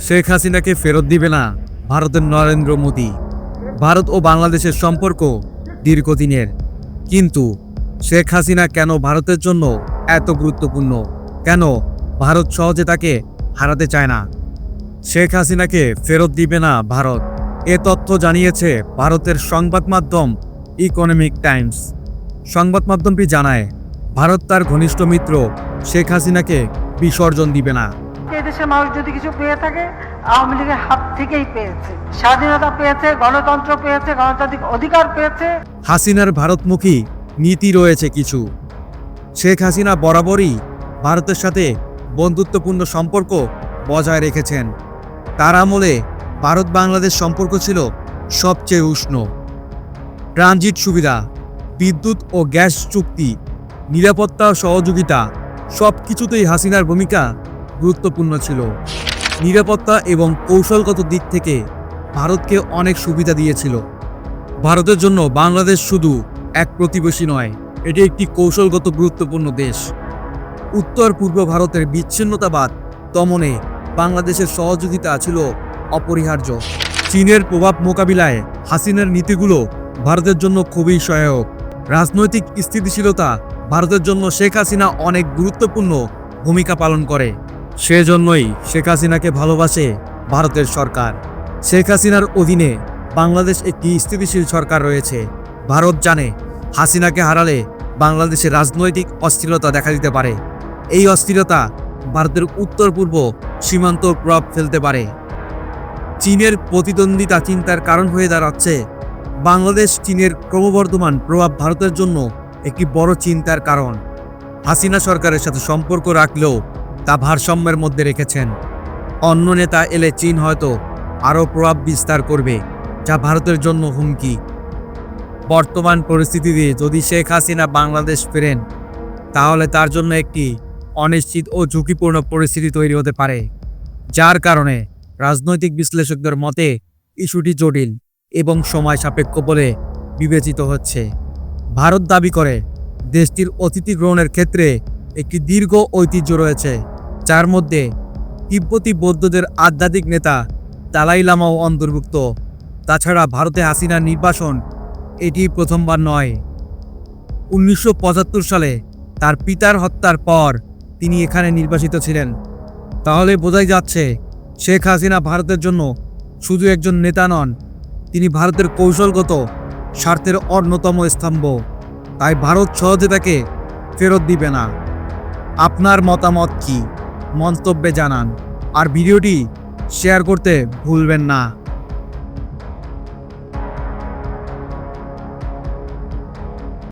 শেখ হাসিনাকে ফেরত দিবে না ভারতের নরেন্দ্র মোদী। ভারত ও বাংলাদেশের সম্পর্ক দীর্ঘদিনের। কিন্তু শেখ হাসিনা কেন ভারতের জন্য এত গুরুত্বপূর্ণ? কেন ভারত সহজে তাকে হারাতে চায় না? শেখ হাসিনাকে ফেরত দিবে না ভারত। এ তথ্য জানিয়েছে ভারতের সংবাদ মাধ্যম ইকোনমিক টাইমস। সংবাদ মাধ্যমটি জানায়, ভারত তার ঘনিষ্ঠ মিত্র শেখ হাসিনাকে বিসর্জন দিবে না। এদেশের মানুষ যদি কিছু পেয়ে থাকে, আওয়ামী লীগের হাত থেকেই পেয়েছে। স্বাধীনতা পেয়েছে, গণতন্ত্র পেয়েছে, গণতান্ত্রিক অধিকার পেয়েছে। হাসিনার ভারতমুখী নীতি রয়েছে কিছু। শেখ হাসিনা বরাবরই ভারতের সাথে বন্ধুত্বপূর্ণ সম্পর্ক বজায় রেখেছেন। তার আমলে ভারত বাংলাদেশ সম্পর্ক ছিল সবচেয়ে উষ্ণ। ট্রানজিট সুবিধা, বিদ্যুৎ ও গ্যাস চুক্তি, নিরাপত্তা, সহযোগিতা সব কিছুতেই হাসিনার ভূমিকা গুরুত্বপূর্ণ ছিল। নিরাপত্তা এবং কৌশলগত দিক থেকে ভারতকে অনেক সুবিধা দিয়েছিল। ভারতের জন্য বাংলাদেশ শুধু এক প্রতিবেশী নয়, এটি একটি কৌশলগত গুরুত্বপূর্ণ দেশ। উত্তর পূর্ব ভারতের বিচ্ছিন্নতাবাদ দমনে বাংলাদেশের সহযোগিতা ছিল অপরিহার্য। চীনের প্রভাব মোকাবিলায় হাসিনার নীতিগুলো ভারতের জন্য খুবই সহায়ক। রাজনৈতিক স্থিতিশীলতা ভারতের জন্য শেখ হাসিনা অনেক গুরুত্বপূর্ণ ভূমিকা পালন করে। সেজন্যই শেখ হাসিনাকে ভালোবাসে ভারতের সরকার। শেখ হাসিনার অধীনে বাংলাদেশ একটি স্থিতিশীল সরকার রয়েছে। ভারত জানে হাসিনাকে হারালে বাংলাদেশে রাজনৈতিক অস্থিরতা দেখা দিতে পারে। এই অস্থিরতা ভারতের উত্তর পূর্ব সীমান্ত প্রভাব ফেলতে পারে। চীনের প্রতিদ্বন্দ্বিতা চিন্তার কারণ হয়ে দাঁড়াচ্ছে। বাংলাদেশ চীনের ক্রমবর্ধমান প্রভাব ভারতের জন্য একটি বড় চিন্তার কারণ। হাসিনা সরকারের সাথে সম্পর্ক রাখলেও তা ভারসাম্যের মধ্যে রেখেছেন। অন্য নেতা এলে চীন হয়তো আরও প্রভাব বিস্তার করবে, যা ভারতের জন্য হুমকি। বর্তমান পরিস্থিতিতে যদি শেখ হাসিনা বাংলাদেশ ফেরেন, তাহলে তার জন্য একটি অনিশ্চিত ও ঝুঁকিপূর্ণ পরিস্থিতি তৈরি হতে পারে, যার কারণে রাজনৈতিক বিশ্লেষকদের মতে ইস্যুটি জটিল এবং সময় সাপেক্ষ বলে বিবেচিত হচ্ছে। ভারত দাবি করে, দেশটির অতিথি গ্রহণের ক্ষেত্রে একটি দীর্ঘ ঐতিহ্য রয়েছে। যার মধ্যে তিব্বতী বৌদ্ধদের আধ্যাত্মিক নেতা দালাই লামাও অন্তর্ভুক্ত। তাছাড়া ভারতে হাসিনার নির্বাসন এটি প্রথমবার নয়। উনিশশো সালে তার পিতার হত্যার পর তিনি এখানে নির্বাসিত ছিলেন। তাহলে বোঝাই যাচ্ছে শেখ হাসিনা ভারতের জন্য শুধু একজন নেতা নন, তিনি ভারতের কৌশলগত স্বার্থের অন্যতম স্তম্ভ। তাই ভারত সহজে তাকে ফেরত দিবে না। আপনার মতামত কি? মন্তব্যে জানান। আর ভিডিওটি শেয়ার করতে ভুলবেন না।